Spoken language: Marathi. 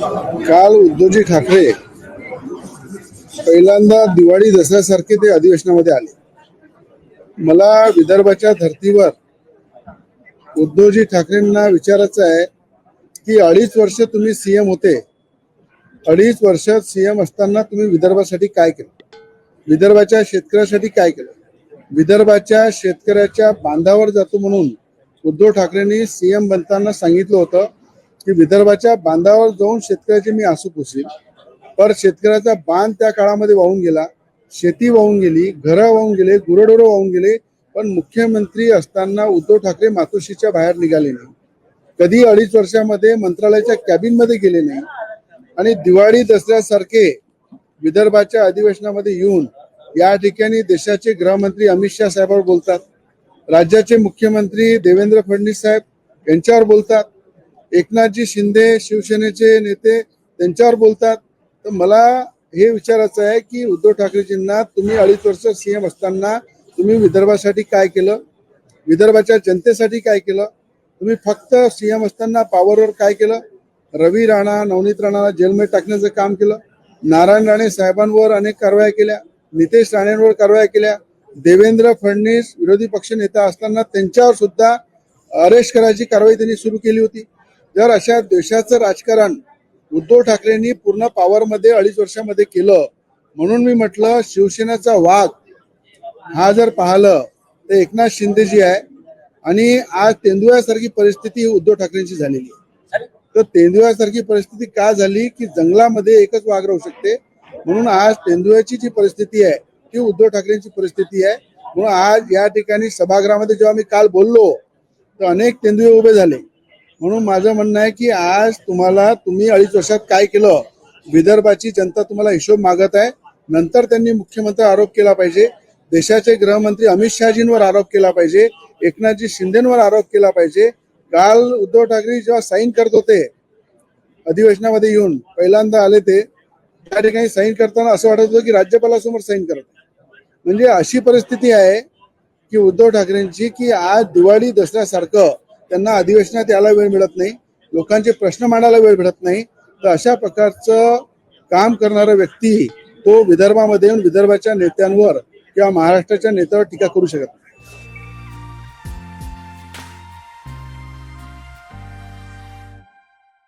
काल उद्धवजी ठाकरे पहिल्यांदा दिवाळी दसऱ्यासारखे ते अधिवेशनामध्ये आले. मला विदर्भाच्या धर्तीवर उद्धवजी ठाकरेंना विचारायचं आहे की अडीच वर्ष तुम्ही सीएम होते. अडीच वर्षात सीएम असताना तुम्ही विदर्भासाठी काय केलं? विदर्भाच्या शेतकऱ्यासाठी काय केलं? विदर्भाच्या शेतकऱ्याच्या बांधावर जातो म्हणून उद्धव ठाकरेंनी सीएम बनताना सांगितलं होतं. की विदर्भाच्या बांधावर जाऊन शेतकऱ्याचे मी आसू पुसेल पर शेतकऱ्याचा बांध त्या काळामध्ये वाहून गेला. शेती वाहून गेली घरं वाहून गेले गुरडोरं वाहून गेले पण मुख्यमंत्री असताना उद्धव ठाकरे मातोश्रीच्या बाहेर निघाले नाही. कधी अडीच वर्षामध्ये मंत्रालयाच्या कॅबिनमध्ये गेले नाही. आणि दिवाळी दसऱ्यासारखे विदर्भाच्या अधिवेशनामध्ये येऊन या ठिकाणी देशाचे गृहमंत्री अमित शाह साहेबांवर बोलतात. राज्याचे मुख्यमंत्री देवेंद्र फडणवीस साहेब यांच्यावर बोलतात. एकनाथजी शिंदे शिवसेनेचे नेते त्यांच्यावर बोलतात. तर मला हे विचारायचं आहे की उद्धव ठाकरेजींना तुम्ही अडीच वर्ष सीएम असताना तुम्ही विदर्भासाठी काय केलं? विदर्भाच्या जनतेसाठी काय केलं? तुम्ही फक्त सीएम असताना पॉवरवर काय केलं? रवी राणा नवनीत राणाला जेलमध्ये टाकण्याचं काम केलं. नारायण राणे साहेबांवर अनेक कारवाया केल्या. नितेश राणेंवर कारवाया केल्या. देवेंद्र फडणवीस विरोधी पक्ष नेता असताना त्यांच्यावर सुद्धा अरेस्ट करायची कारवाई त्यांनी सुरू केली होती. जर अशा देशाचं राजकारण उद्धव ठाकरेंनी पूर्ण पॉवरमध्ये अडीच वर्षामध्ये केलं म्हणून मी म्हटलं शिवसेनेचा वाघ हा जर पाहिलं तर एकनाथ शिंदेजी आहे आणि आज तेंदुयासारखी परिस्थिती उद्धव ठाकरेंची झालेली आहे. तर तेंदुयासारखी परिस्थिती का झाली? की जंगलामध्ये एकच वाघ राहू शकते. म्हणून आज तेंदुयाची जी परिस्थिती आहे ती उद्धव ठाकरेंची परिस्थिती आहे. म्हणून आज या ठिकाणी सभागृहामध्ये जेव्हा मी काल बोललो तर अनेक तेंदुळे उभे झाले. म्हणून माझं म्हणणं आहे की आज तुम्हाला तुम्ही अडीच वर्षात काय केलं विदर्भाची जनता तुम्हाला हिशोब मागत आहे. नंतर त्यांनी मुख्यमंत्री आरोप केला पाहिजे. देशाचे गृहमंत्री अमित शहाजींवर आरोप केला पाहिजे. एकनाथजी शिंदेवर आरोप केला पाहिजे. काल उद्धव ठाकरे जेव्हा साईन करत होते अधिवेशनामध्ये येऊन पहिल्यांदा आले ते त्या ठिकाणी साईन करताना असं वाटत होतं की राज्यपालासमोर साईन करत म्हणजे अशी परिस्थिती आहे की उद्धव ठाकरेंची की आज दिवाळी दसऱ्यासारखं त्यांना अधिवेशनात यायला वेळ मिळत नाही लोकांचे प्रश्न मांडायला वेळ मिळत नाही तर अशा प्रकारचं काम करणारा व्यक्ती तो विदर्भामध्ये येऊन विदर्भाच्या नेत्यांवर किंवा महाराष्ट्राच्या नेत्यावर टीका करू शकत नाही.